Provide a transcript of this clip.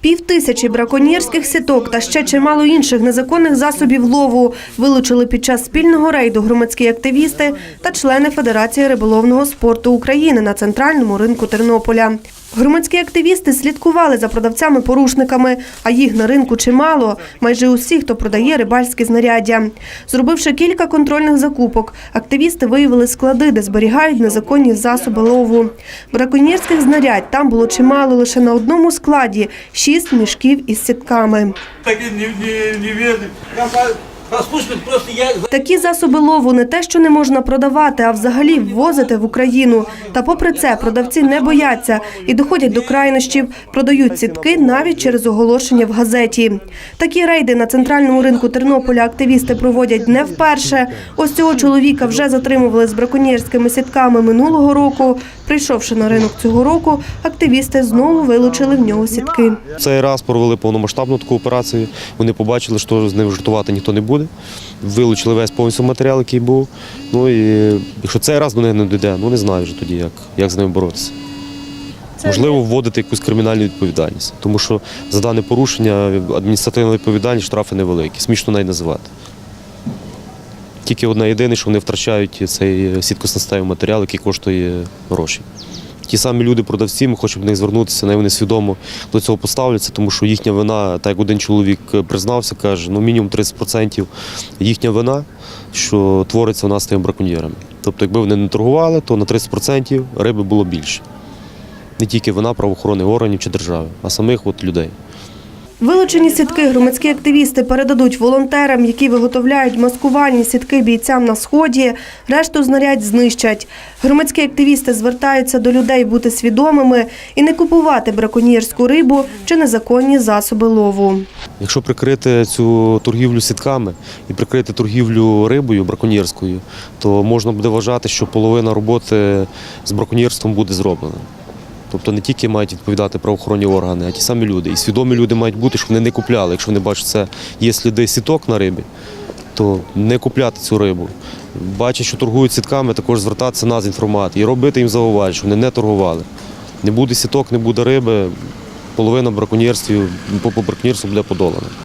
Пів тисячі браконьєрських сіток та ще чимало інших незаконних засобів лову вилучили під час спільного рейду громадські активісти та члени Федерації риболовного спорту України на центральному ринку Тернополя. Громадські активісти слідкували за продавцями-порушниками, а їх на ринку чимало. Майже усі, хто продає рибальські знаряддя. Зробивши кілька контрольних закупок, активісти виявили склади, де зберігають незаконні засоби лову. Браконьєрських знарядь там було чимало лише на одному складі шість мішків із сітками. Так и Такі засоби лову не те, що не можна продавати, а взагалі ввозити в Україну. Та попри це продавці не бояться і доходять до крайнощів, продають сітки навіть через оголошення в газеті. Такі рейди на центральному ринку Тернополя активісти проводять не вперше. Ось цього чоловіка вже затримували з браконьєрськими сітками минулого року. Прийшовши на ринок цього року, активісти знову вилучили в нього сітки. Цей раз провели повномасштабну таку операцію. Вони побачили, що з ним жартувати ніхто не буде. Вилучили весь повністю матеріал, який був. Ну і якщо цей раз до них не дійде, ну не знаю вже тоді, як, як з ними боротися. Можливо, вводити якусь кримінальну відповідальність, тому що за дане порушення адміністративна відповідальність, штрафи невеликі, смішно навіть називати. Тільки одне єдине, що вони втрачають цей сіткоснастевий матеріал, який коштує гроші. Ті самі люди, продавці, ми хочемо до них звернутися, вони свідомо до цього поставляться, тому що їхня вина, так як один чоловік признався, каже, ну мінімум 30% їхня вина, що твориться у нас тими браконьєрами. Тобто, якби вони не торгували, то на 30% риби було більше. Не тільки вина правоохоронних органів чи держави, а самих от людей. Вилучені сітки громадські активісти передадуть волонтерам, які виготовляють маскувальні сітки бійцям на сході. Решту знарядь знищать. Громадські активісти звертаються до людей бути свідомими і не купувати браконьєрську рибу чи незаконні засоби лову. Якщо прикрити цю торгівлю сітками і прикрити торгівлю рибою браконьєрською, то можна буде вважати, що половина роботи з браконьєрством буде зроблена. Тобто не тільки мають відповідати правоохоронні органи, а ті самі люди. І свідомі люди мають бути, щоб вони не купляли. Якщо вони бачать, це є сліди сіток на рибі, то не купляти цю рибу. Бачать, що торгують сітками, також звертатися нас з інформат і робити їм зауваження, щоб вони не торгували. Не буде сіток, не буде риби, половина браконьєрствів по браконьєрству буде подолана.